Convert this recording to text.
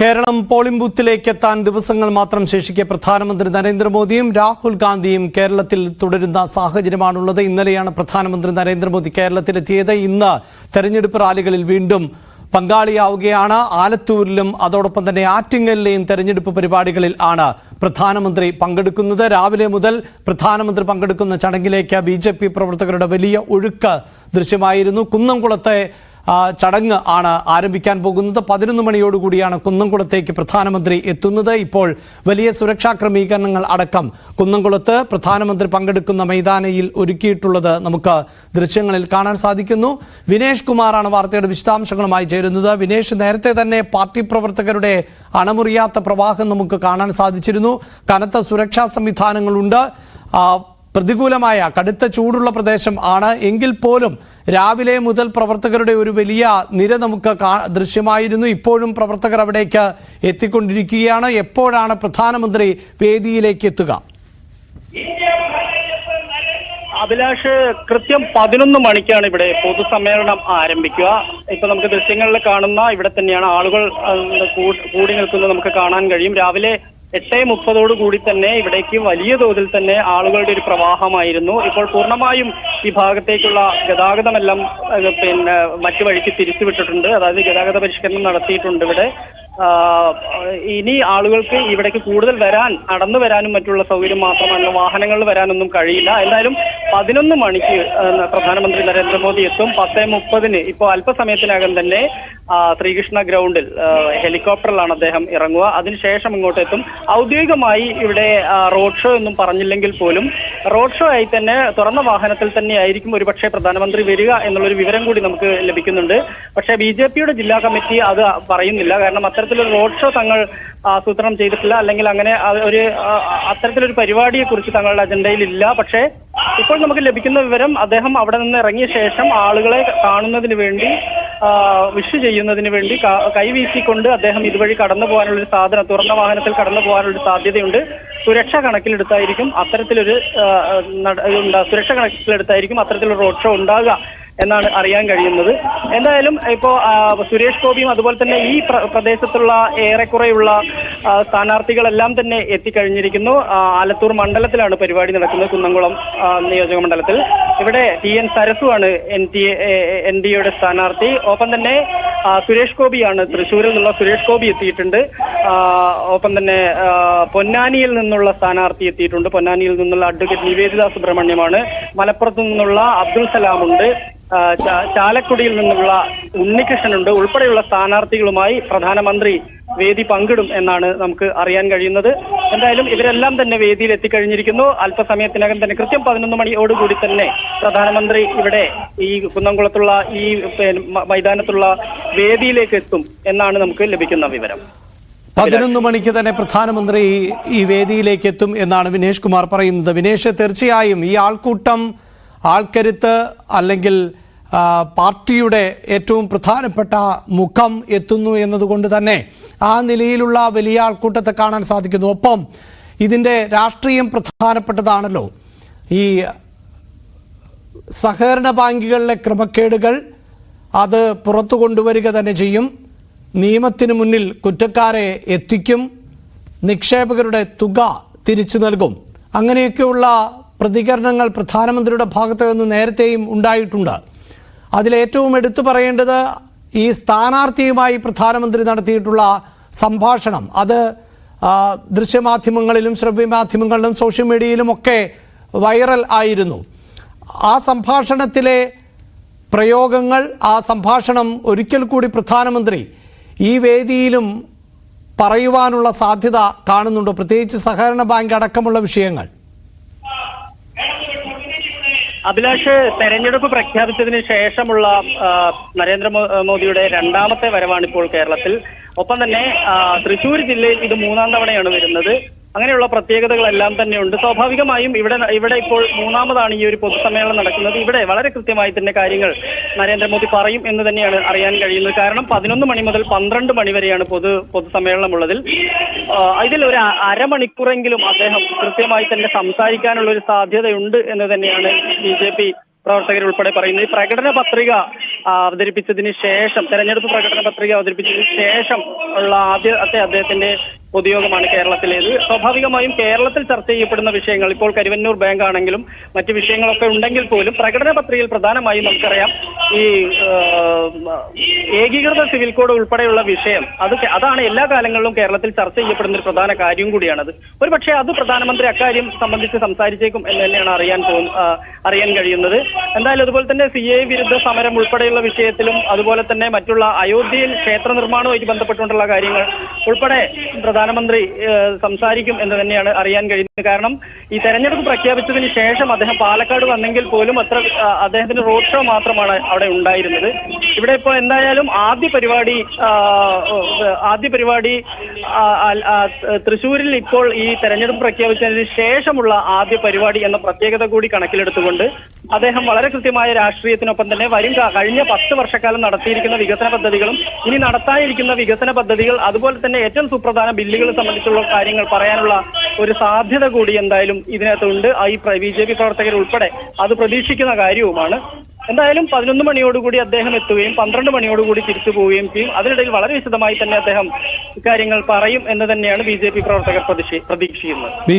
Keralam polling ബൂത്തിലേക്ക് എത്താൻ ദിവസങ്ങൾ മാത്രം ശേഷിക്കെ പ്രധാനമന്ത്രി നരേന്ദ്രമോദിയും രാഹുൽ ഗാന്ധിയും കേരളത്തിൽ തുടരുന്ന സാഹചര്യമാണുള്ളത്. ഇന്നലെയാണ് പ്രധാനമന്ത്രി നരേന്ദ്രമോദി കേരളത്തിലെത്തിയത്. ഇന്ന് തെരഞ്ഞെടുപ്പ് റാലികളിൽ വീണ്ടും പങ്കാളിയാവുകയാണ്. ആലത്തൂരിലും അതോടൊപ്പം തന്നെ ആറ്റിങ്ങലിലെയും തെരഞ്ഞെടുപ്പ് പരിപാടികളിൽ ആണ് പ്രധാനമന്ത്രി പങ്കെടുക്കുന്നത്. രാവിലെ മുതൽ പ്രധാനമന്ത്രി പങ്കെടുക്കുന്ന ചടങ്ങിലേക്ക് ബി പ്രവർത്തകരുടെ വലിയ ഒഴുക്ക് ദൃശ്യമായിരുന്നു. കുന്നംകുളത്തെ ചടങ്ങ് ആണ് ആരംഭിക്കാൻ പോകുന്നത്. പതിനൊന്ന് മണിയോടുകൂടിയാണ് കുന്നംകുളത്തേക്ക് പ്രധാനമന്ത്രി എത്തുന്നത്. ഇപ്പോൾ വലിയ സുരക്ഷാ ക്രമീകരണങ്ങൾ അടക്കം കുന്നംകുളത്ത് പ്രധാനമന്ത്രി പങ്കെടുക്കുന്ന മൈതാനയിൽ ഒരുക്കിയിട്ടുള്ളത് നമുക്ക് ദൃശ്യങ്ങളിൽ കാണാൻ സാധിക്കുന്നു. വിനേഷ് കുമാറാണ് വാർത്തയുടെ വിശദാംശങ്ങളുമായി ചേരുന്നത്. വിനേഷ് നേരത്തെ തന്നെ പാർട്ടി പ്രവർത്തകരുടെ അണമുറിയാത്ത പ്രവാഹം നമുക്ക് കാണാൻ സാധിച്ചിരുന്നു. കനത്ത സുരക്ഷാ സംവിധാനങ്ങളുണ്ട്. പ്രതികൂലമായ കടുത്ത ചൂടുള്ള പ്രദേശം ആണ്. എങ്കിൽ പോലും രാവിലെ മുതൽ പ്രവർത്തകരുടെ ഒരു വലിയ നിര നമുക്ക് ദൃശ്യമായിരുന്നു. ഇപ്പോഴും പ്രവർത്തകർ അവിടേക്ക് എത്തിക്കൊണ്ടിരിക്കുകയാണ്. എപ്പോഴാണ് പ്രധാനമന്ത്രി വേദിയിലേക്ക് എത്തുക? അഭിലാഷ് കൃത്യം പതിനൊന്ന് മണിക്കാണ് ഇവിടെ പൊതുസമ്മേളനം ആരംഭിക്കുക. ഇപ്പൊ നമുക്ക് ദൃശ്യങ്ങളിൽ കാണുന്ന ഇവിടെ തന്നെയാണ് ആളുകൾ കൂടി നിൽക്കുന്നത് നമുക്ക് കാണാൻ കഴിയും. രാവിലെ എട്ട് മുപ്പതോട് കൂടി തന്നെ ഇവിടേക്ക് വലിയ തോതിൽ തന്നെ ആളുകളുടെ ഒരു പ്രവാഹമായിരുന്നു. ഇപ്പോൾ പൂർണമായും ഈ ഭാഗത്തേക്കുള്ള ഗതാഗതമെല്ലാം പിന്നെ മറ്റു വഴിക്ക് തിരിച്ചുവിട്ടിട്ടുണ്ട്. അതായത് ഗതാഗത പരിഷ്കരണം നടത്തിയിട്ടുണ്ട് ഇവിടെ. ഇനി ആളുകൾക്ക് ഇവിടേക്ക് കൂടുതൽ വരാൻ നടന്നു വരാനും മറ്റുള്ള സൗകര്യം മാത്രമല്ല വാഹനങ്ങളിൽ വരാനൊന്നും കഴിയില്ല. എന്തായാലും പതിനൊന്ന് മണിക്ക് പ്രധാനമന്ത്രി നരേന്ദ്രമോദി എത്തും. പത്തേ മുപ്പതിന് ഇപ്പോൾ അല്പസമയത്തിനകം തന്നെ ശ്രീകൃഷ്ണ ഗ്രൗണ്ടിൽ ഹെലികോപ്റ്ററിലാണ് അദ്ദേഹം ഇറങ്ങുക. അതിനുശേഷം ഇങ്ങോട്ട് എത്തും ഔദ്യോഗികമായി ഇവിടെ റോഡ് ഷോ ഒന്നും പറഞ്ഞില്ലെങ്കിൽ പോലും റോഡ് ഷോ ആയി തന്നെ തുറന്ന വാഹനത്തിൽ തന്നെയായിരിക്കും ഒരുപക്ഷെ പ്രധാനമന്ത്രി വരിക എന്നുള്ളൊരു വിവരം കൂടി നമുക്ക് ലഭിക്കുന്നുണ്ട്. പക്ഷേ ബി ജെ പിയുടെ ജില്ലാ കമ്മിറ്റി അത് പറയുന്നില്ല. കാരണം അത്തരത്തിലൊരു റോഡ് ഷോ തങ്ങൾ ആസൂത്രണം ചെയ്തിട്ടില്ല. അല്ലെങ്കിൽ അങ്ങനെ ഒരു അത്തരത്തിലൊരു പരിപാടിയെ കുറിച്ച് തങ്ങളുടെ അജണ്ടയിൽ ഇല്ല. പക്ഷേ ഇപ്പോൾ നമുക്ക് ലഭിക്കുന്ന വിവരം അദ്ദേഹം അവിടെ നിന്ന് ഇറങ്ങിയ ശേഷം ആളുകളെ കാണുന്നതിന് വേണ്ടി വിഷ് ചെയ്യുന്നതിന് വേണ്ടി കൈവീശിക്കൊണ്ട് അദ്ദേഹം ഇതുവഴി കടന്നു പോകാനുള്ള ഒരു സാധനം തുറന്ന വാഹനത്തിൽ കടന്നു പോകാനുള്ള സാധ്യതയുണ്ട്. സുരക്ഷ കണക്കിലെടുത്തായിരിക്കും അത്തരത്തിലൊരു സുരക്ഷ കണക്കിലെടുത്തായിരിക്കും അത്തരത്തിലൊരു റോഡ് ഷോ ഉണ്ടാകുക എന്നാണ് അറിയാൻ കഴിയുന്നത്. എന്തായാലും ഇപ്പോ സുരേഷ് ഗോപിയും അതുപോലെ തന്നെ ഈ പ്ര- പ്രദേശത്തുള്ള ഏറെക്കുറെയുള്ള സ്ഥാനാർത്ഥികളെല്ലാം തന്നെ എത്തിക്കഴിഞ്ഞിരിക്കുന്നു. ആലത്തൂർ മണ്ഡലത്തിലാണ് പരിപാടി നടക്കുന്നത്. കുന്നംകുളം നിയോജക മണ്ഡലത്തിൽ. ഇവിടെ ടി എൻ സരസുവാണ് എൻ ടി എൻ ഡി എയുടെ സ്ഥാനാർത്ഥി. ഒപ്പം തന്നെ സുരേഷ് ഗോപിയാണ് തൃശ്ശൂരിൽ നിന്നുള്ള സുരേഷ് ഗോപി എത്തിയിട്ടുണ്ട്. ഒപ്പം തന്നെ പൊന്നാനിയിൽ നിന്നുള്ള സ്ഥാനാർത്ഥി എത്തിയിട്ടുണ്ട്. പൊന്നാനിയിൽ നിന്നുള്ള അഡ്വക്കേറ്റ് നിവേദിത സുബ്രഹ്മണ്യമാണ്. മലപ്പുറത്തു നിന്നുള്ള അബ്ദുൽ സലാമുണ്ട് ചാലക്കുടിയിൽ നിന്നുള്ള ഉണ്ണികൃഷ്ണനുണ്ട്. ഉൾപ്പെടെയുള്ള സ്ഥാനാർത്ഥികളുമായി പ്രധാനമന്ത്രി വേദി പങ്കിടും എന്നാണ് നമുക്ക് അറിയാൻ കഴിയുന്നത്. എന്തായാലും ഇവരെല്ലാം തന്നെ വേദിയിൽ എത്തിക്കഴിഞ്ഞിരിക്കുന്നു. അല്പസമയത്തിനകം തന്നെ കൃത്യം പതിനൊന്ന് മണിയോടുകൂടി തന്നെ പ്രധാനമന്ത്രി ഇവിടെ ഈ കുന്നംകുളത്തുള്ള ഈ മൈതാനത്തുള്ള വേദിയിലേക്ക് എത്തും എന്നാണ് നമുക്ക് ലഭിക്കുന്ന വിവരം. പതിനൊന്ന് മണിക്ക് തന്നെ പ്രധാനമന്ത്രി ഈ വേദിയിലേക്ക് എത്തും എന്നാണ് വിനേഷ് കുമാർ പറയുന്നത്. വിനേഷ് തീർച്ചയായും ഈ ആൾക്കൂട്ടം ആൾക്കരുത്ത് അല്ലെങ്കിൽ പാർട്ടിയുടെ ഏറ്റവും പ്രധാനപ്പെട്ട മുഖം എത്തുന്നു എന്നതുകൊണ്ട് തന്നെ ആ നിലയിലുള്ള വലിയ ആൾക്കൂട്ടത്തെ കാണാൻ സാധിക്കുന്നു. ഒപ്പം ഇതിന്റെ രാഷ്ട്രീയം പ്രധാനപ്പെട്ടതാണല്ലോ. ഈ സഹകരണ ബാങ്കുകളിലെ ക്രമക്കേടുകൾ അത് പുറത്തു കൊണ്ടുവരിക തന്നെ ചെയ്യും. നിയമത്തിന് മുന്നിൽ കുറ്റക്കാരെ എത്തിക്കും. നിക്ഷേപകരുടെ തുക തിരിച്ചു നൽകും. അങ്ങനെയൊക്കെയുള്ള പ്രതികരണങ്ങൾ പ്രധാനമന്ത്രിയുടെ ഭാഗത്തു നിന്ന് നേരത്തെയും ഉണ്ടായിട്ടുണ്ട്. അതിലേറ്റവും എടുത്തു പറയേണ്ടത് ഈ സ്ഥാനാർത്ഥിയുമായി പ്രധാനമന്ത്രി നടത്തിയിട്ടുള്ള സംഭാഷണം. അത് ദൃശ്യമാധ്യമങ്ങളിലും ശ്രവ്യമാധ്യമങ്ങളിലും സോഷ്യൽ മീഡിയയിലും ഒക്കെ വൈറൽ ആയിരുന്നു. ആ സംഭാഷണത്തിലെ പ്രയോഗങ്ങൾ ആ സംഭാഷണം ഒരിക്കൽ കൂടി പ്രധാനമന്ത്രി ഈ വേദിയിലും പറയുവാനുള്ള സാധ്യത കാണുന്നുണ്ട്. പ്രത്യേകിച്ച് സഹകരണ ബാങ്ക് അടക്കമുള്ള വിഷയങ്ങൾ. അഭിലാഷ് തെരഞ്ഞെടുപ്പ് പ്രഖ്യാപിച്ചതിന് ശേഷമുള്ള നരേന്ദ്ര നരേന്ദ്രമോദിയുടെ രണ്ടാമത്തെ വരവാണ് ഇപ്പോൾ കേരളത്തിൽ. ഒപ്പം തന്നെ തൃശൂർ ജില്ലയിൽ ഇത് മൂന്നാം തവണയാണ് വരുന്നത്. അങ്ങനെയുള്ള പ്രത്യേകതകളെല്ലാം തന്നെയുണ്ട്. സ്വാഭാവികമായും ഇവിടെ ഇവിടെ ഇപ്പോൾ മൂന്നാമതാണ് ഈ ഒരു പൊതുസമ്മേളനം നടക്കുന്നത്. ഇവിടെ വളരെ കൃത്യമായി തന്നെ കാര്യങ്ങൾ നരേന്ദ്രമോദി പറയും എന്ന് തന്നെയാണ് അറിയാൻ കഴിയുന്നത്. കാരണം പതിനൊന്ന് മണി മുതൽ പന്ത്രണ്ട് മണി വരെയാണ് പൊതു പൊതുസമ്മേളനം ഉള്ളതിൽ ഇതിൽ ഒരു അരമണിക്കൂറെങ്കിലും അദ്ദേഹം കൃത്യമായി തന്നെ സംസാരിക്കാനുള്ള ഒരു സാധ്യതയുണ്ട് എന്ന് തന്നെയാണ് ബി ജെ പി പ്രവർത്തകർ ഉൾപ്പെടെ പറയുന്നത്. ഈ പ്രകടന പത്രിക അവതരിപ്പിച്ചതിന് ശേഷം തെരഞ്ഞെടുപ്പ് പ്രകടന പത്രിക അവതരിപ്പിച്ചതിന് ശേഷം ഉള്ള ആദ്യത്തെ അദ്ദേഹത്തിന്റെ പൊതുയോഗമാണ് കേരളത്തിലേത്. സ്വാഭാവികമായും കേരളത്തിൽ ചർച്ച ചെയ്യപ്പെടുന്ന വിഷയങ്ങൾ ഇപ്പോൾ കരുവന്നൂർ ബാങ്ക് ആണെങ്കിലും മറ്റ് വിഷയങ്ങളൊക്കെ ഉണ്ടെങ്കിൽ പോലും പ്രകടന പത്രികയിൽ പ്രധാനമായും നമുക്കറിയാം ഈ ഏകീകൃത സിവിൽ കോഡ് ഉൾപ്പെടെയുള്ള വിഷയം. അത് അതാണ് എല്ലാ കാലങ്ങളിലും കേരളത്തിൽ ചർച്ച ചെയ്യപ്പെടുന്ന ഒരു പ്രധാന കാര്യം കൂടിയാണത്. ഒരു പക്ഷേ അത് പ്രധാനമന്ത്രി അക്കാര്യം സംബന്ധിച്ച് സംസാരിച്ചേക്കും എന്ന് തന്നെയാണ് അറിയാൻ അറിയാൻ കഴിയുന്നത്. എന്തായാലും അതുപോലെ തന്നെ സി എ വിരുദ്ധ സമരം ഉൾപ്പെടെയുള്ള വിഷയത്തിലും അതുപോലെ തന്നെ മറ്റുള്ള അയോധ്യയിൽ ക്ഷേത്ര നിർമ്മാണവുമായിട്ട് ബന്ധപ്പെട്ടുകൊണ്ടുള്ള കാര്യങ്ങൾ ഉൾപ്പെടെ പ്രധാനമന്ത്രി സംസാരിക്കും എന്ന് തന്നെയാണ് അറിയാൻ കഴിയുന്നത്. കാരണം ഈ തെരഞ്ഞെടുപ്പ് പ്രഖ്യാപിച്ചതിന് ശേഷം അദ്ദേഹം പാലക്കാട് വന്നെങ്കിൽ പോലും അത്ര അദ്ദേഹത്തിന് റോഡ് ഷോ മാത്രമാണ് അവിടെ ഉണ്ടായിരുന്നത്. ഇവിടെ ഇപ്പോൾ എന്തായാലും ആദ്യ പരിപാടി ആദ്യ പരിപാടി തൃശ്ശൂരിൽ ഇപ്പോൾ ഈ തെരഞ്ഞെടുപ്പ് പ്രഖ്യാപിച്ചതിന് ശേഷമുള്ള ആദ്യ പരിപാടി എന്ന പ്രത്യേകത കൂടി കണക്കിലെടുത്തുകൊണ്ട് അദ്ദേഹം വളരെ കൃത്യമായ രാഷ്ട്രീയത്തിനൊപ്പം തന്നെ വരും കഴിഞ്ഞ പത്ത് വർഷക്കാലം നടത്തിയിരിക്കുന്ന വികസന പദ്ധതികളും ഇനി നടത്താനിരിക്കുന്ന വികസന പദ്ധതികൾ അതുപോലെ തന്നെ ഏറ്റവും സുപ്രധാന ബില്ലുകൾ സംബന്ധിച്ചുള്ള കാര്യങ്ങൾ പറയാനുള്ള ഒരു സാധ്യത കൂടി എന്തായാലും ഇതിനകത്തുണ്ട്. ഈ ബി ജെ പി പ്രവർത്തകർ ഉൾപ്പെടെ അത് പ്രതീക്ഷിക്കുന്ന കാര്യവുമാണ്. എന്തായാലും പതിനൊന്ന് മണിയോടുകൂടി അദ്ദേഹം എത്തുകയും പന്ത്രണ്ട് മണിയോടുകൂടി തിരിച്ചു പോവുകയും ചെയ്യും. അതിനിടയിൽ വളരെ വിശദമായി തന്നെ അദ്ദേഹം കാര്യങ്ങൾ പറയും എന്ന് തന്നെയാണ് ബി പ്രവർത്തകർ പ്രതീക്ഷി- പ്രതീക്ഷിക്കുന്നത്.